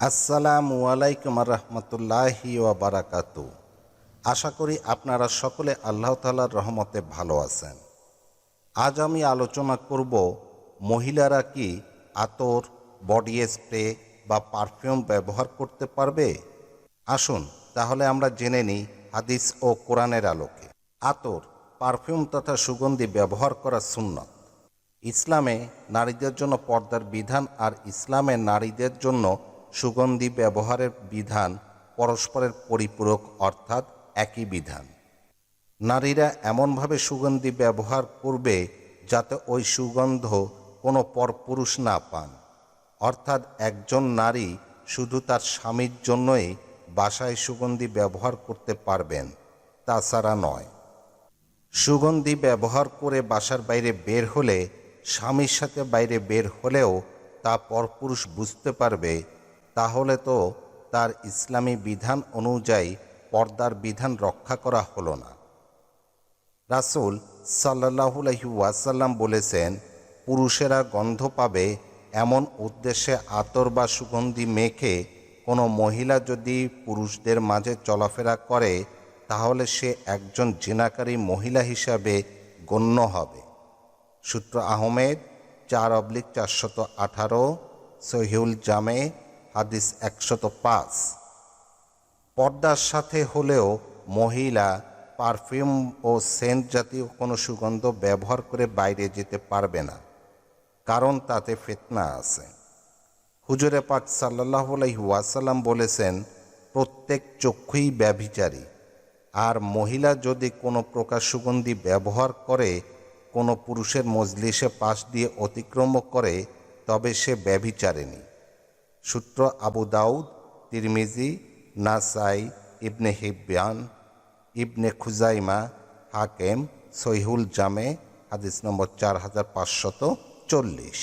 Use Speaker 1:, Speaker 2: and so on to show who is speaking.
Speaker 1: আসসালামু আলাইকুম রহমতুল্লাহি বারাকাতু। আশা করি আপনারা সকলে আল্লাহ তালার রহমতে ভালো আছেন। আজ আমি আলোচনা করব, মহিলারা কি আতর, বডি স্প্রে বা পারফিউম ব্যবহার করতে পারবে? আসুন, তাহলে আমরা জেনে নিই হাদিস ও কোরআনের আলোকে। আতর, পারফিউম তথা সুগন্ধি ব্যবহার করা সুন্নত। ইসলামে নারীদের জন্য পর্দার বিধান আর ইসলামে নারীদের জন্য সুগন্ধি ব্যবহারের বিধান পরস্পরের পরিপূরক অর্থাৎ একই বিধান। নারীরা এমনভাবে সুগন্ধি ব্যবহার করবে যাতে ওই সুগন্ধ কোনো পরপুরুষ না পান। অর্থাৎ একজন নারী শুধু তার স্বামীর জন্যই বাসায় সুগন্ধি ব্যবহার করতে পারবেন, তাছাড়া নয়। সুগন্ধি ব্যবহার করে বাসার বাইরে বের হলে স্বামীর সাথে বাইরে বের হলেও তা পরপুরুষ বুঝতে পারবে তাহলে তো তার ইসলামী বিধান অনুযায়ী পর্দার বিধান রক্ষা করা হলো না। রাসূল সাল্লাহু ওয়াসাল্লাম বলেছেন, পুরুষেরা গন্ধ পাবে এমন উদ্দেশ্যে আতর বা সুগন্ধি মেখে কোনো মহিলা যদি পুরুষদের মাঝে চলাফেরা করে, তাহলে সে একজন জিনাকারী মহিলা হিসাবে গণ্য হবে। সূত্র আহমেদ, চার অবলিক চারশত আঠারো, সহিউল জামে হাদিস একশত পাঁচ। পর্দার সাথে হলেও মহিলা পারফিউম ও সেন্ট জাতীয় কোনো সুগন্ধ ব্যবহার করে বাইরে যেতে পারবে না, কারণ তাতে ফিতনা আছে। হুজুরে পাক সাল্লাহ ওয়াসাল্লাম বলেছেন, প্রত্যেক চক্ষুই ব্যভিচারী, আর মহিলা যদি কোনো প্রকার সুগন্ধি ব্যবহার করে, কোনো পুরুষের মজলিসে পাশ দিয়ে অতিক্রম করে, তবে সে ব্যভিচারেনি সূত্র আবু দাউদ, তিরমিজি, নাসাই, ইবনে হিব্বান, ইবনে খুজাইমা, হাকেম, সহিহুল জামে, হাদিস নম্বর চার হাজার পাঁচশত চল্লিশ।